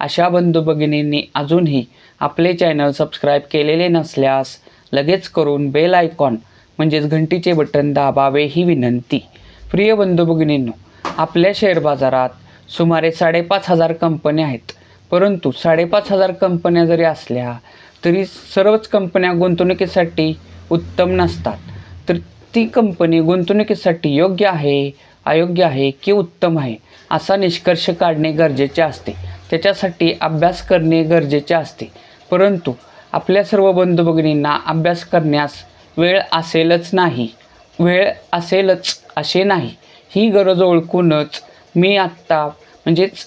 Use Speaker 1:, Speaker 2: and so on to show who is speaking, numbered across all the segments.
Speaker 1: अशा बंधू भगिनींनी अजूनही आपले चॅनल सबस्क्राईब केलेले नसल्यास लगेच करून बेल आयकॉन म्हणजेच घंटीचे बटन दाबावे ही विनंती. प्रिय बंधू भगिनींनो आपल्या शेअर बाजारात सुमारे साडेपाच हजार कंपन्या आहेत. परंतु साडेपाच हजार कंपन्या जरी असल्या तरी सर्वच कंपन्या गुंतवणुकीसाठी उत्तम नसतात. तर ती कंपनी गुंतवणुकीसाठी योग्य आहे अयोग्य आहे की उत्तम आहे असा निष्कर्ष काढणे गरजेचे असते. त्याच्यासाठी अभ्यास करणे गरजेचे असते. परंतु आपल्या सर्व बंधू भगिनींना अभ्यास करण्यास वेळ असेलच नाही. वेळ असेलच असे नाही. ही गरज ओळखूनच मी आत्ता म्हणजेच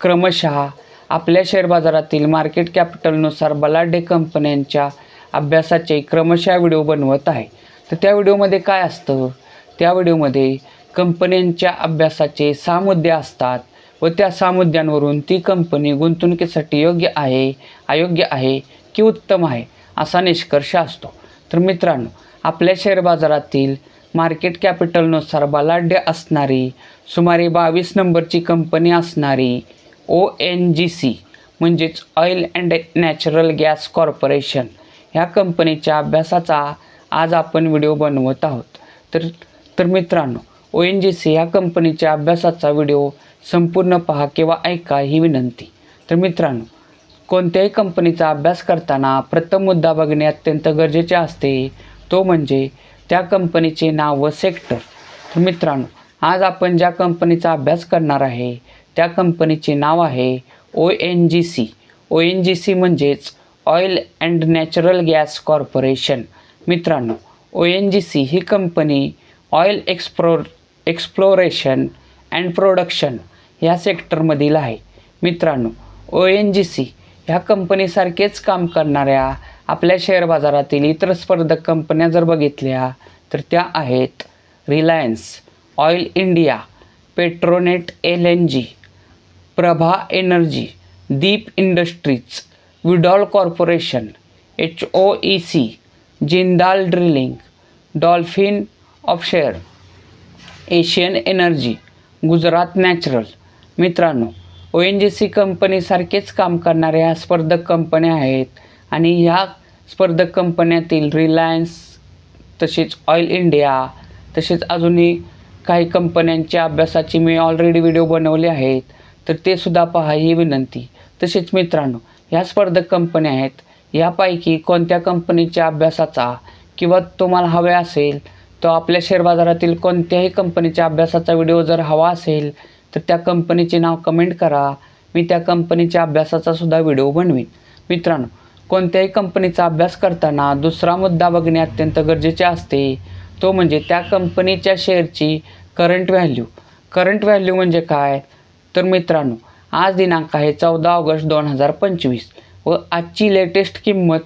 Speaker 1: क्रमशः आपल्या शेअर बाजारातील मार्केट कॅपिटलनुसार बलाढ्य कंपन्यांच्या अभ्यासाचे क्रमशः व्हिडिओ बनवत आहे. तर त्या व्हिडिओमध्ये काय असतं? त्या व्हिडिओमध्ये कंपन्यांच्या अभ्यासाचे सहा मुद्दे असतात. व त्या सामुद्यांवरून ती कंपनी गुंतवणुकीसाठी योग्य आहे अयोग्य आहे की उत्तम आहे असा निष्कर्ष असतो. तर मित्रांनो आपल्या शेअर बाजारातील मार्केट कॅपिटलनुसार बलाढ्य असणारी सुमारे बावीस नंबरची कंपनी असणारी ओ एन जी सी म्हणजेच oil and natural gas corporation ह्या कंपनीच्या अभ्यासाचा आज आपण व्हिडिओ बनवत आहोत. तर तर मित्रांनो ओ एन जी सी ह्या कंपनीच्या अभ्यासाचा व्हिडिओ संपूर्ण पहा किंवा ऐका ही विनंती. तर मित्रांनो कोणत्याही कंपनीचा अभ्यास करताना प्रथम मुद्दा बघणे अत्यंत गरजेचे असते. तो म्हणजे त्या कंपनीचे नाव व सेक्टर. तर मित्रांनो आज आपण ज्या कंपनीचा अभ्यास करणार आहे त्या कंपनीचे नाव आहे O N G C O N G C म्हणजेच oil and natural gas corporation मित्रांनो ओ एन जी सी ही company oil explore exploration and production ह्या सेक्टरमधील आहे. मित्रांनो ओ एन जी सी ह्या कंपनीसारखेच काम करणाऱ्या आपल्या शेअर बाजारातील इतर स्पर्धक कंपन्या जर बघितल्या तर त्या आहेत Reliance oil India Petronet L N G Prabha energy Deep industries विडॉल corporation H O E C Jindal drilling Dolphin offshore Asian energy Gujarat natural. मित्रांनो ओ एन जी सी कंपनीसारखेच काम करणाऱ्या स्पर्धक कंपन्या आहेत आणि ह्या स्पर्धक कंपन्यातील रिलायन्स तसेच ऑइल इंडिया तसेच अजूनही काही कंपन्यांच्या अभ्यासाची मी ऑलरेडी व्हिडिओ बनवले आहेत तर ते सुद्धा पहा ही विनंती. तसेच मित्रांनो ह्या स्पर्धक कंपन्या आहेत यापैकी कोणत्या कंपनीच्या अभ्यासाचा किंवा तुम्हाला हवे असेल तो आपल्या शेअर बाजारातील कोणत्याही कंपनीच्या अभ्यासाचा व्हिडिओ जर हवा असेल तर त्या कंपनीचे नाव कमेंट करा. मी त्या कंपनीच्या अभ्यासाचा सुद्धा व्हिडिओ बनवीन. मित्रांनो कोणत्याही कंपनीचा अभ्यास करताना दुसरा मुद्दा बघणे अत्यंत गरजेचे असते. तो म्हणजे त्या कंपनीच्या शेअरची करंट व्हॅल्यू करंट व्हॅल्यू म्हणजे काय? तर मित्रांनो आज दिनांक आहे चौदा ऑगस्ट दोन हजार पंचवीस व आजची लेटेस्ट किंमत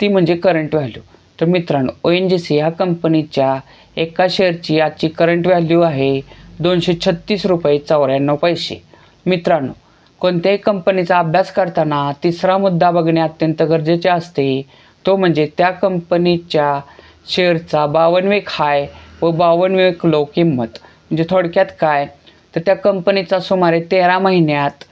Speaker 1: ती म्हणजे करंट व्हॅल्यू तर मित्रांनो ओ एन जी सी ह्या कंपनीच्या एका शेअरची आजची करंट व्हॅल्यू आहे दोनशे छत्तीस रुपये चौऱ्याण्णव पैसे. मित्रांनो कोणत्याही कंपनीचा अभ्यास करताना तिसरा मुद्दा बघणे अत्यंत गरजेचे असते. तो म्हणजे त्या कंपनीच्या शेअरचा बावनवेक हाय व बावनवेक लो किंमत. म्हणजे थोडक्यात काय? तर त्या कंपनीचा सुमारे तेरा महिन्यात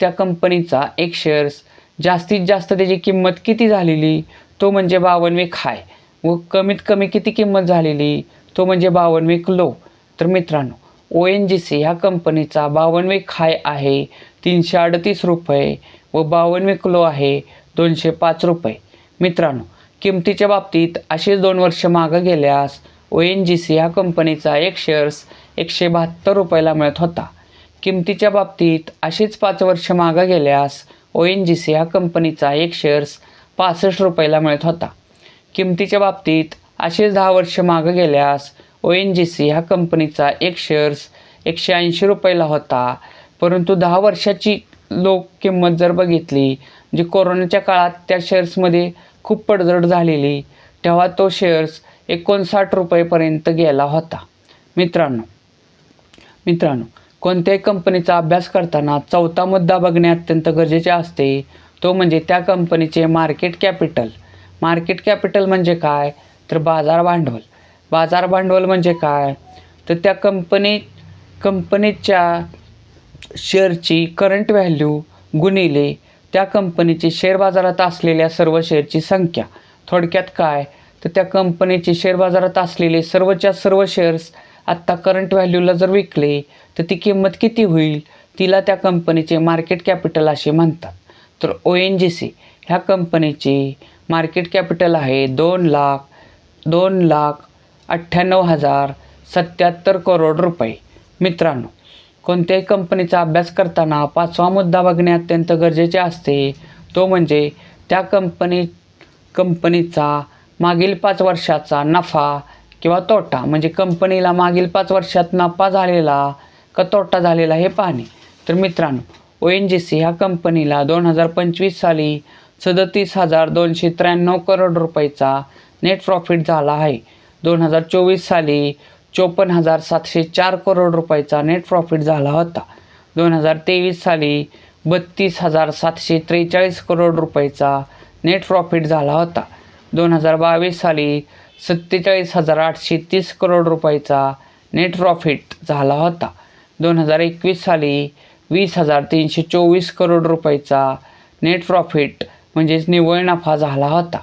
Speaker 1: त्या कंपनीचा एक शेअर्स जास्तीत जास्त त्याची किंमत किती झालेली? तो म्हणजे बावनवेक हाय. व कमीत कमी किती किंमत झालेली? तो म्हणजे बावनवेक लो. तर मित्रांनो ओ एन जी सी ह्या कंपनीचा बावनवेक हाय आहे तीनशे अडतीस रुपये व बावनवेक लो आहे दोनशे पाच रुपये. मित्रांनो किमतीच्या बाबतीत असेच दोन वर्ष मागं गेल्यास ओ एन जी सी ह्या कंपनीचा एक शेअर्स एकशे बहात्तर रुपयाला मिळत होता. किमतीच्या बाबतीत असेच पाच वर्ष मागं गेल्यास ओ एन जी सी ह्या कंपनीचा एक शेअर्स पासष्ट रुपयाला मिळत होता. किमतीच्या बाबतीत असेच दहा वर्ष मागं गेल्यास ओ एन जी सी ह्या कंपनीचा एक शेअर्स एकशे ऐंशी रुपयाला होता. परंतु दहा वर्षाची लोक किंमत जर बघितली जी कोरोनाच्या काळात त्या शेअर्समध्ये खूप पडझड झालेली तेव्हा तो शेअर्स एकोणसाठ रुपयेपर्यंत गेला होता. मित्रांनो मित्रांनो कोणत्याही कंपनीचा अभ्यास करताना चौथा मुद्दा बघणे अत्यंत गरजेचे असते. तो म्हणजे त्या कंपनीचे मार्केट कॅपिटल मार्केट कॅपिटल म्हणजे काय? तर बाजार भांडवल. बाजार भांडवल म्हणजे काय? तर त्या कंपनी कंपनीच्या शेअरची करंट व्हॅल्यू गुणिले त्या कंपनीची शेअर बाजारात असलेल्या सर्व शेअरची संख्या. थोडक्यात काय? तर त्या कंपनीचे शेअर बाजारात असलेले सर्वच्या सर्व शेअर्स आत्ता करंट व्हॅल्यूला जर विकले तर ती किंमत किती होईल? तिला त्या कंपनीचे मार्केट कॅपिटल असे म्हणतात. तर ओ एन जी सी ह्या कंपनीची मार्केट कॅपिटल आहे दोन लाख दोन लाख अठ्ठ्याण्णव हजार सत्याहत्तर करोड रुपये. मित्रांनो कोणत्याही कंपनीचा अभ्यास करताना पाचवा मुद्दा बघणे अत्यंत गरजेचे असते. तो म्हणजे त्या कंपनी कंपनीचा मागील पाच वर्षाचा नफा किंवा तोटा. म्हणजे कंपनीला मागील पाच वर्षात नफा झालेला का तोटा झालेला हे पाहणे. तर मित्रांनो ओ एन जी सी ह्या कंपनीला दोन हजार पंचवीस साली सदतीस हजार दोनशे त्र्याण्णव करोड रुपयाचा नेट प्रॉफिट झाला आहे. दोन हजार चोवीस साली चोपन्न हजार सातशे चार करोड रुपयाचा नेट प्रॉफिट झाला होता. दोन हजार तेवीस साली बत्तीस हजार सातशे त्रेचाळीस करोड रुपयाचा नेट प्रॉफिट झाला होता. दोन हजार बावीस साली सत्तेचाळीस हजार आठशे तीस करोड रुपयाचा नेट प्रॉफिट झाला होता. दोन हजार एकवीस साली वीस हजार तीनशे चोवीस करोड रुपयाचा नेट प्रॉफिट म्हणजेच निव्वळ नफा झाला होता.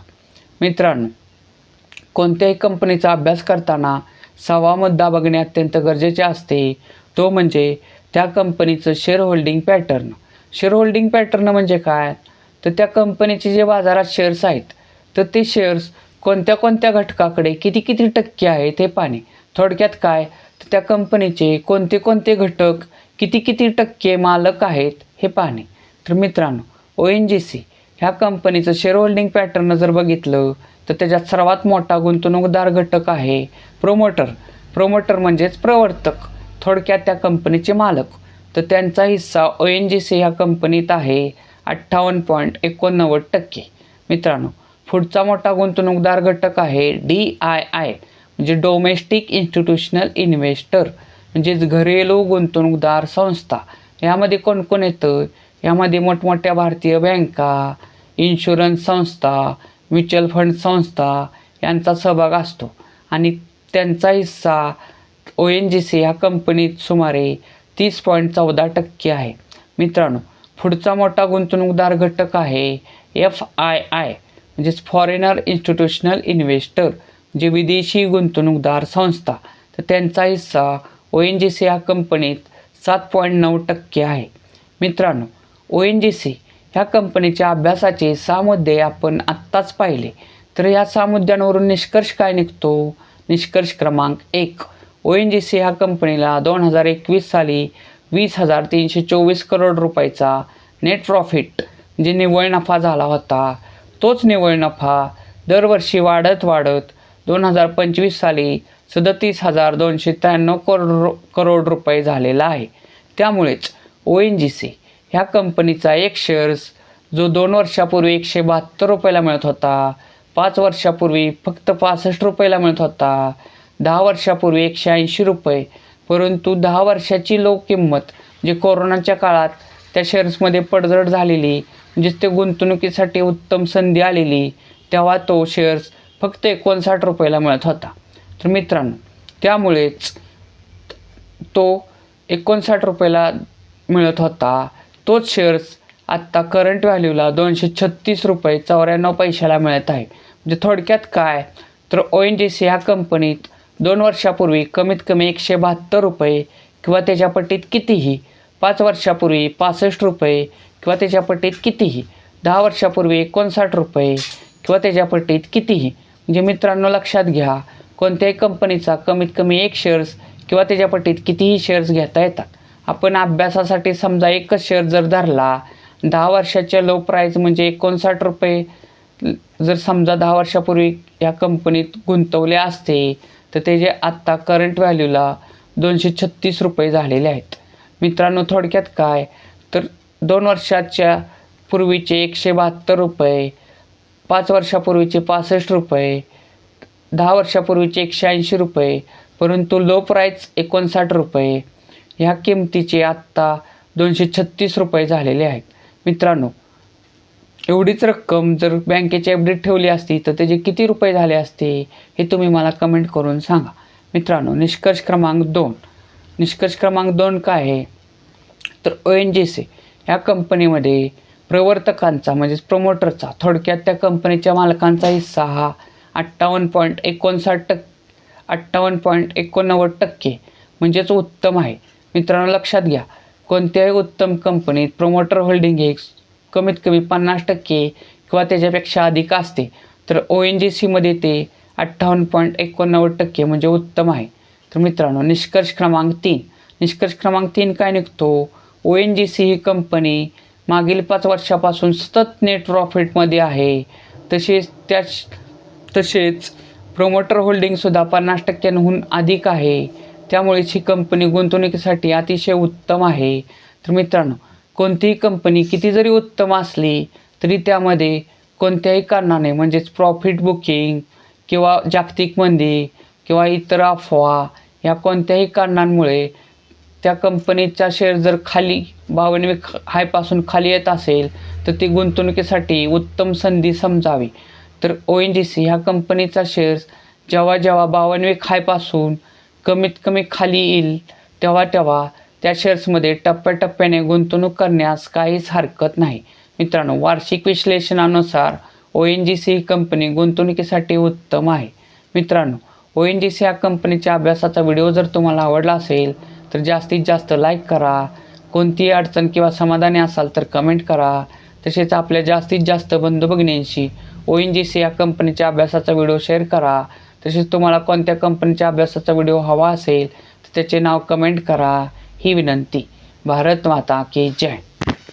Speaker 1: मित्रांनो कोणत्याही कंपनीचा अभ्यास करताना सहावा मुद्दा बघणे अत्यंत गरजेचे असते. तो म्हणजे त्या कंपनीचं share holding pattern share holding pattern म्हणजे काय? तर त्या कंपनीचे जे बाजारात शेअर्स आहेत तर ते शेअर्स कोणत्या कोणत्या घटकाकडे किती किती टक्के आहेत हे पाणी थोडक्यात काय? तर त्या कंपनीचे कोणते कोणते घटक किती किती टक्के मालक आहेत हे पाहणे. तर मित्रांनो ओ एन जी सी ह्या कंपनीचं शेअर होल्डिंग पॅटर्न जर बघितलं तर त्याच्यात सर्वात मोठा गुंतवणूकदार घटक आहे प्रोमोटर प्रोमोटर म्हणजेच प्रवर्तक थोडक्यात त्या कंपनीचे मालक. तर त्यांचा हिस्सा ओ एन जी सी ह्या कंपनीत आहे अठ्ठावन्न पॉईंट एकोणनव्वद टक्के. मित्रांनो पुढचा मोठा गुंतवणूकदार घटक आहे डी आय आय म्हणजे डोमेस्टिक इन्स्टिट्यूशनल इन्व्हेस्टर म्हणजेच घरेलू गुंतवणूकदार संस्था. यामध्ये कोण कोण येतं? यामध्ये मोठमोठ्या भारतीय बँका इन्शुरन्स संस्था म्युच्युअल फंड संस्था यांचा सहभाग असतो. आणि त्यांचा हिस्सा ओ एन जी सी ह्या कंपनीत सुमारे तीस पॉईंट चौदा टक्के आहे. मित्रांनो पुढचा मोठा गुंतवणूकदार घटक आहे एफ आय आय म्हणजेच फॉरेनर इन्स्टिट्यूशनल इन्व्हेस्टर जे विदेशी गुंतवणूकदार संस्था. तर त्यांचा हिस्सा ओ एन जी सी ह्या कंपनीत सात पॉईंट नऊ टक्के आहे. मित्रांनो ओ एन जी सी ह्या कंपनीच्या अभ्यासाचे सहा मुद्दे आपण आत्ताच पाहिले. तर या सहा मुद्द्यांवरून निष्कर्ष काय निघतो? निष्कर्ष क्रमांक एक. ओ एन जी सी ह्या कंपनीला दोन हजार एकवीस साली वीस हजार तीनशे चोवीस करोड रुपयाचा नेट प्रॉफिट जे निव्वळ नफा झाला होता. तोच निव्वळ नफा दरवर्षी वाढत वाढत दोन हजार पंचवीस साली सदतीस हजार दोनशे त्र्याण्णव करोड रु- करोड रुपये झालेला आहे. त्यामुळेच ओ एन जी सी ह्या कंपनीचा एक शेअर्स जो दोन वर्षापूर्वी एकशे बहात्तर रुपयाला मिळत होता पाच वर्षापूर्वी फक्त पासष्ट रुपयाला मिळत होता दहा वर्षापूर्वी एकशे ऐंशी रुपये परंतु दहा वर्षाची लो किंमत जे कोरोनाच्या काळात त्या शेअर्समध्ये पडझड झालेली म्हणजेच ते गुंतवणुकीसाठी उत्तम संधी आलेली तेव्हा तो शेअर्स फक्त एकोणसाठ रुपयाला मिळत होता. तर मित्रांनो त्यामुळेच तो एकोणसाठ रुपयाला मिळत होता. तोच शेअर्स आत्ता करंट व्हॅल्यूला दोनशे छत्तीस रुपये चौऱ्याण्णव पैशाला मिळत आहे. म्हणजे थोडक्यात काय? तर ओ एन जी सी ह्या कंपनीत दोन वर्षापूर्वी कमीत कमी एकशे बहात्तर रुपये किंवा त्याच्या पट्टीत कितीही पाच वर्षापूर्वी पासष्ट रुपये किंवा त्याच्या पट्टीत कितीही दहा वर्षापूर्वी एकोणसाठ रुपये किंवा त्याच्या पट्टीत कितीही. म्हणजे मित्रांनो लक्षात घ्या कोणत्याही कंपनीचा कमीत कमी एक शेअर्स किंवा त्याच्या पटीत कितीही शेअर्स घेता येतात. आपण अभ्यासासाठी समजा एकच शेअर जर धरला दहा वर्षाच्या लो प्राईज म्हणजे एकोणसाठ रुपये जर समजा दहा वर्षापूर्वी या कंपनीत गुंतवले असते तर ते जे आत्ता करंट व्हॅल्यूला दोनशे छत्तीस रुपये झालेले आहेत. मित्रांनो थोडक्यात काय? तर दोन वर्षाच्या पूर्वीचे एकशे बहात्तर रुपये पाच वर्षापूर्वीचे पासष्ट रुपये दहा वर्षापूर्वीचे एकशे ऐंशी रुपये परंतु लो प्राईज एकोणसाठ रुपये. ह्या किमतीचे आत्ता दोनशे छत्तीस रुपये झालेले आहेत. मित्रांनो एवढीच रक्कम जर बँकेची अपडेट ठेवली असती तर त्याचे किती रुपये झाले असते हे तुम्ही मला कमेंट करून सांगा. मित्रांनो निष्कर्ष क्रमांक दोन. निष्कर्ष क्रमांक दोन काय आहे? तर ओ एन जी सी ह्या कंपनीमध्ये प्रवर्तकांचा म्हणजेच प्रमोटरचा थोडक्यात त्या कंपनीच्या मालकांचा हिस्सा हा अठ्ठावन्न पॉईंट एकोणसाठ टक्के अठ्ठावन्न पॉईंट एकोणनव्वद टक्के म्हणजेच उत्तम आहे. मित्रांनो लक्षात घ्या कोणत्याही उत्तम कंपनीत प्रोमोटर होल्डिंग हे कमीत कमी पन्नास टक्के किंवा त्याच्यापेक्षा अधिक असते. तर ओ एन जी सीमध्ये ते अठ्ठावन्न पॉईंट एकोणनव्वद टक्के म्हणजे उत्तम आहे. तर मित्रांनो निष्कर्ष क्रमांक तीन. निष्कर्ष क्रमांक तीन काय निघतो? ओ एन जी सी ही कंपनी मागील पाच वर्षापासून सतत नेट प्रॉफिटमध्ये आहे. तसेच त्या तसेच प्रोमोटर होल्डिंगसुद्धा पन्नास टक्क्यांहून अधिक आहे. त्यामुळेच ही कंपनी गुंतवणुकीसाठी अतिशय उत्तम आहे. तर मित्रांनो कोणतीही कंपनी किती जरी उत्तम असली तरी त्यामध्ये कोणत्याही कारणाने म्हणजेच प्रॉफिट बुकिंग किंवा जागतिक मंदी किंवा इतर अफवा या कोणत्याही कारणांमुळे त्या कंपनीचा शेअर जर खाली बावनवे हायपासून खाली येत असेल तर ती गुंतवणुकीसाठी उत्तम संधी समजावी. तर ओ एन जी सी ह्या कंपनीचा शेअर्स जेव्हा जेव्हा बावनवे खायपासून कमीत कमी खाली येईल तेव्हा तेव्हा त्या शेअर्समध्ये टप्प्याटप्प्याने गुंतवणूक करण्यास काहीच हरकत नाही. मित्रांनो वार्षिक विश्लेषणानुसार ओ एन जी सी ही कंपनी गुंतवणुकीसाठी उत्तम आहे. मित्रांनो ओ एन जी सी या कंपनीच्या अभ्यासाचा व्हिडिओ जर तुम्हाला आवडला असेल तर जास्तीत जास्त लाईक करा. कोणतीही अडचण किंवा समाधानी असाल तर कमेंट करा. तसेच आपल्या जास्तीत जास्त बंधू भगिनींशी ओ एन जी सी या कंपनीच्या अभ्यासाचा व्हिडिओ शेअर करा. तसेच तुम्हाला कोणत्या कंपनीच्या अभ्यासाचा व्हिडिओ हवा असेल तर त्याचे नाव कमेंट करा. ही विनंती. भारत माता की जय.